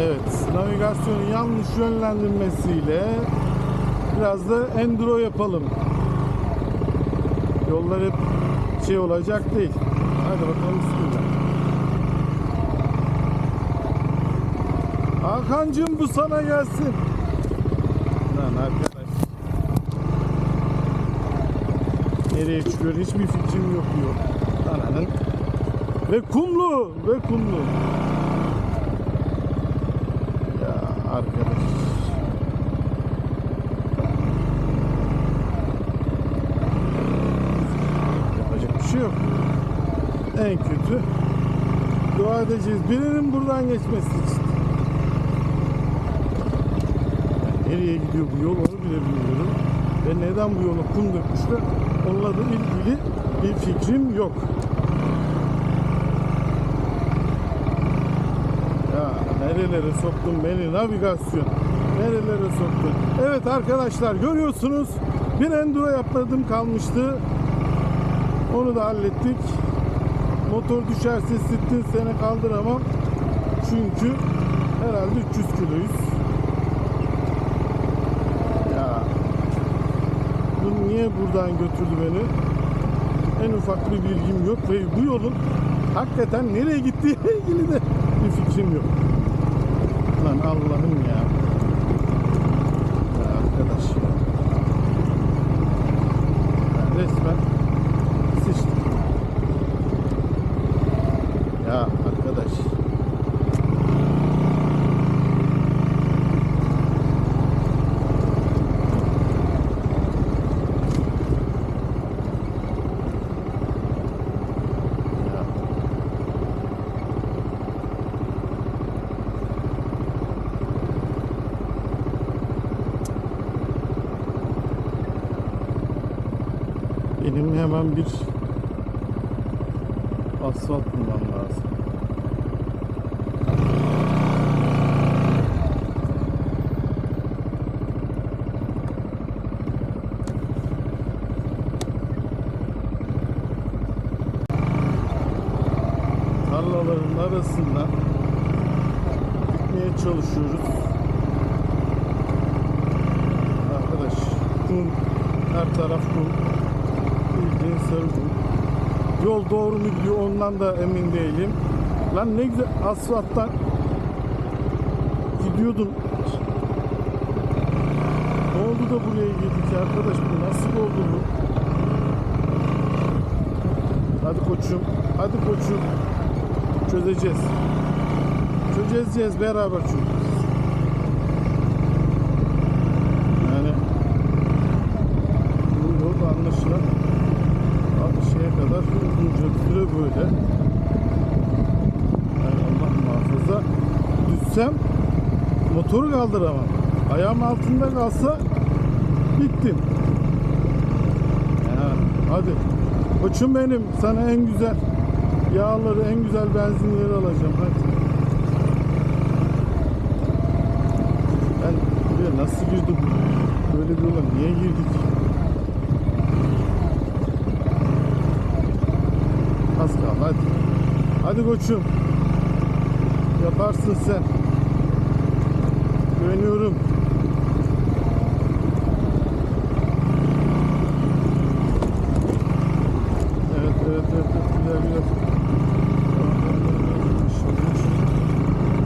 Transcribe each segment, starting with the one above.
Evet, navigasyonun yanlış yönlendirmesiyle biraz da enduro yapalım. Yollar hep şey olacak değil. Hadi bakalım bismillah. Hakan'cığım bu sana gelsin. Lan arkadaş. Nereye çıkıyor hiçbir fikrim yok diyor. Ananın. Ve kumlu. Ve kumlu. Arkadaş. Yapacak bir şey yok. En kötü dua edeceğiz. Birinin buradan geçmesi için. Yani nereye gidiyor bu yol onu bile bilmiyorum. Ve neden bu yola kum dökmüşler onunla da ilgili bir fikrim yok. Ya nerelere soktun beni navigasyon. Nerelere soktun. Evet arkadaşlar görüyorsunuz bir enduro yapmadım kalmıştı. Onu da hallettik. Motor düşerse sittin seni kaldıramam. Çünkü herhalde 300 kiloyuz. Ya bu niye buradan götürdü beni? En ufak bir bilgim yok ve bu yolun hakikaten nereye gittiğiyle ilgili de bir fikrim yok. Lan Allah'ım ya. Ya arkadaş ya. Ya resmen sıçtık. Ya arkadaş. Ya. Benim hemen bir asfalt bulmam lazım. Tarlaların arasından gitmeye çalışıyoruz. Arkadaş kum, her taraf kum. Bildiğin sarı kum. Yol doğru mu gidiyor ondan da emin değilim. Lan ne güzel asfalttan gidiyordun. Ne oldu da buraya girdik arkadaş bu nasıl oldu bu? Hadi koçum, hadi koçum. Çözeceğiz. Çözeceğiz beraber çünkü. Yani bu yol anlaşılan abi şeye kadar uzunca bir süre böyle. Yani Allah muhafaza düşsem motoru kaldıramam. Ayağım altında kalsa bittim. Ya, hadi. Koçum benim sana en güzel yağları en güzel benzinleri alacağım hadi. Ben buraya nasıl girdim? Böyle bir yola niye girdik? Az kaldı hadi. Hadi koçum. Yaparsın sen. Güveniyorum. Evet evet evet, evet. güzel güzel.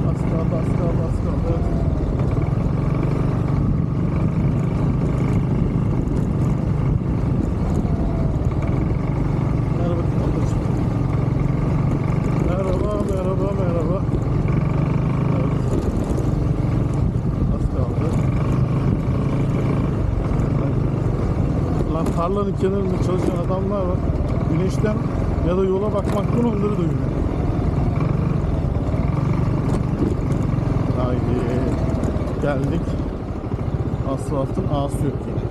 Az kaldı az kaldı az kaldı. Evet. Merhaba ablacığım. Merhaba merhaba merhaba. Evet. Az kaldı. Lan tarlanın kenarında çalışan adamlar var. Güneşten ya da yola bakmaktan onları duyuyor. Haydi geldik. Asfaltın ağası yok yine.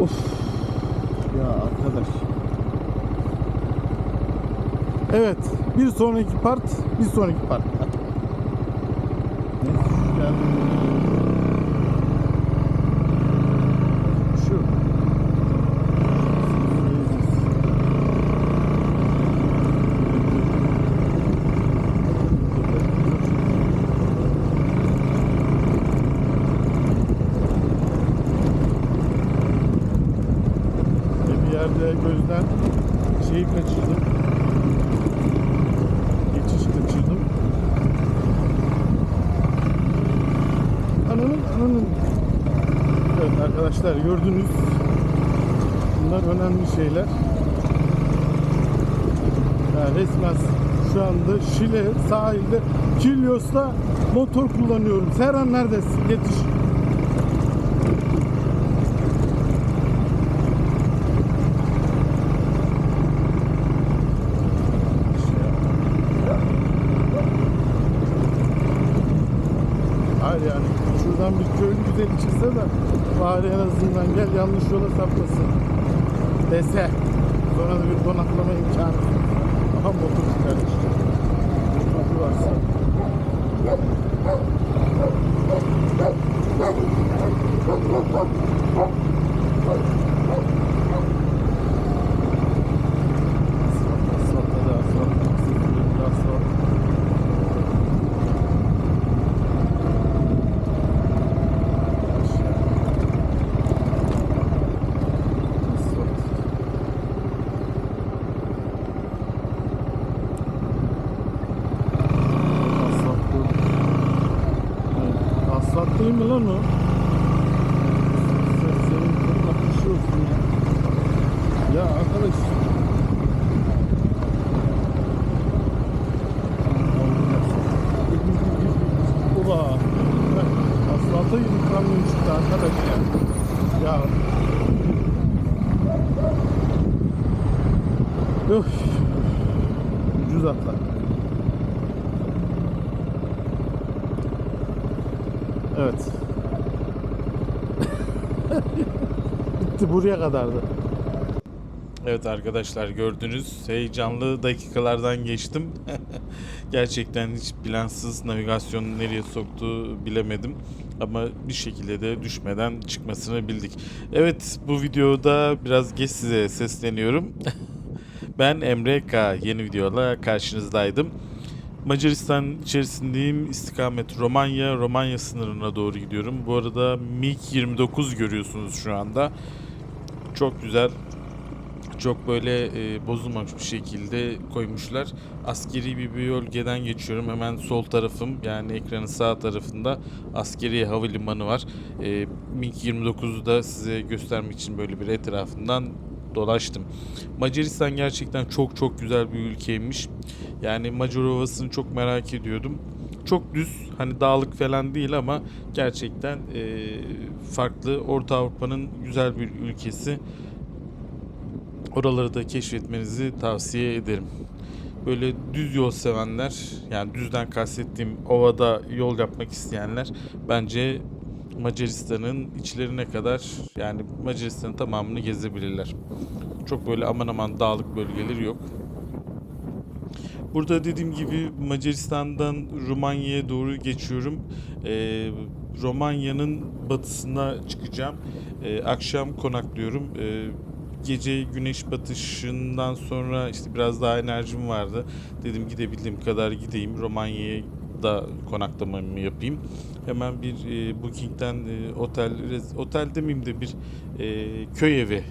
Of ya arkadaş. Evet bir sonraki part bir sonraki part. Ne? Ananın ananın. Evet arkadaşlar gördünüz. Bunlar önemli şeyler. Yani resmen şu anda Şile sahilde Kilyos'ta motor kullanıyorum. Serhan neredesin? Yetiş. Arkadaş. Ula. Asfalta girdik kamyon çıktı arkadaş ya. Ya. Öf. Ucuz atlar. Evet. Bitti buraya kadardı. Evet arkadaşlar gördünüz heyecanlı dakikalardan geçtim. Gerçekten hiç plansız navigasyonu nereye soktu bilemedim. Ama bir şekilde de düşmeden çıkmasını bildik. Evet bu videoda biraz geç size sesleniyorum. ben Emre K. Yeni videoyla karşınızdaydım. Macaristan içerisindeyim. İstikamet Romanya. Romanya sınırına doğru gidiyorum. Bu arada MiG-29 görüyorsunuz şu anda. Çok güzel çok böyle e, bozulmamış bir şekilde koymuşlar. Askeri bir bölgeden geçiyorum. Hemen sol tarafım yani ekranın sağ tarafında askeri havalimanı var. E, MiG-29'u da size göstermek için böyle bir etrafından dolaştım. Macaristan gerçekten çok çok güzel bir ülkeymiş. Yani Macar Ovası'nı çok merak ediyordum. Çok düz, hani dağlık falan değil ama gerçekten e, farklı. Orta Avrupa'nın güzel bir ülkesi. Oraları da keşfetmenizi tavsiye ederim. Böyle düz yol sevenler, yani düzden kastettiğim ovada yol yapmak isteyenler bence Macaristan'ın içlerine kadar yani Macaristan'ın tamamını gezebilirler. Çok böyle aman aman dağlık bölgeleri yok. Burada dediğim gibi Macaristan'dan Romanya'ya doğru geçiyorum. Ee, Romanya'nın batısına çıkacağım. Ee, akşam konaklıyorum. Ee, gece güneş batışından sonra işte biraz daha enerjim vardı. Dedim gidebildiğim kadar gideyim. Romanya'ya da konaklamamı yapayım. Hemen bir e, Booking'den e, otel rez- otel demeyeyim de bir e, köy evi e,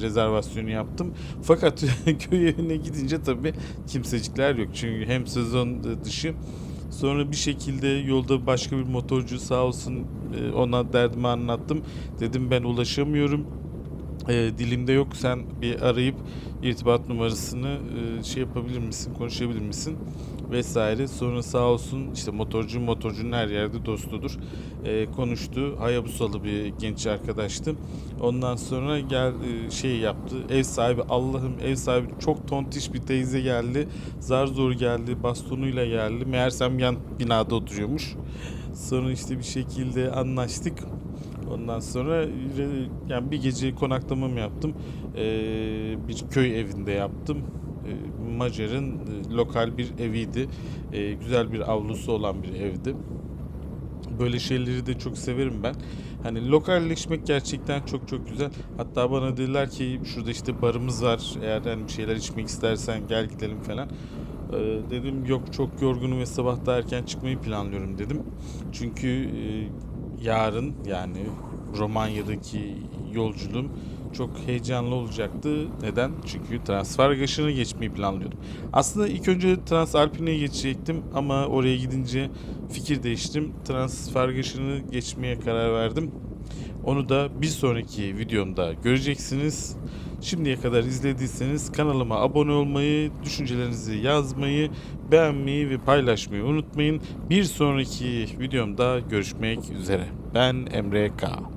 rezervasyonu yaptım. Fakat köy evine gidince tabii kimsecikler yok. Çünkü hem sezon dışı Sonra bir şekilde yolda başka bir motorcu sağ olsun e, ona derdimi anlattım. Dedim ben ulaşamıyorum. E, dilimde yok. Sen bir arayıp irtibat numarasını e, şey yapabilir misin konuşabilir misin? Vesaire. Sonra sağ olsun işte motorcu motorcunun her yerde dostudur. E, konuştu. Hayabusalı bir genç arkadaştı. Ondan sonra gel e, şey yaptı. Ev sahibi Allah'ım ev sahibi çok tontiş bir teyze geldi. Zar zor geldi bastonuyla geldi. Meğersem yan binada oturuyormuş. Sonra işte bir şekilde anlaştık Ondan sonra yani bir gece konaklamamı yaptım. Ee, bir köy evinde yaptım. Ee, Macar'ın e, lokal bir eviydi. Ee, güzel bir avlusu olan bir evdi. Böyle şeyleri de çok severim ben. Hani lokalleşmek gerçekten çok çok güzel. Hatta bana dediler ki şurada işte barımız var. Eğer hani bir şeyler içmek istersen gel gidelim falan. Ee, dedim yok çok yorgunum ve sabah da erken çıkmayı planlıyorum dedim. Çünkü e, yarın yani Romanya'daki yolculuğum çok heyecanlı olacaktı. Neden? Çünkü transfer garajını geçmeyi planlıyordum. Aslında ilk önce Transalpine'ye geçecektim ama oraya gidince fikir değiştim. Transfer garajını geçmeye karar verdim. Onu da bir sonraki videomda göreceksiniz. Şimdiye kadar izlediyseniz kanalıma abone olmayı, düşüncelerinizi yazmayı, beğenmeyi ve paylaşmayı unutmayın. Bir sonraki videomda görüşmek üzere. Ben Emre K.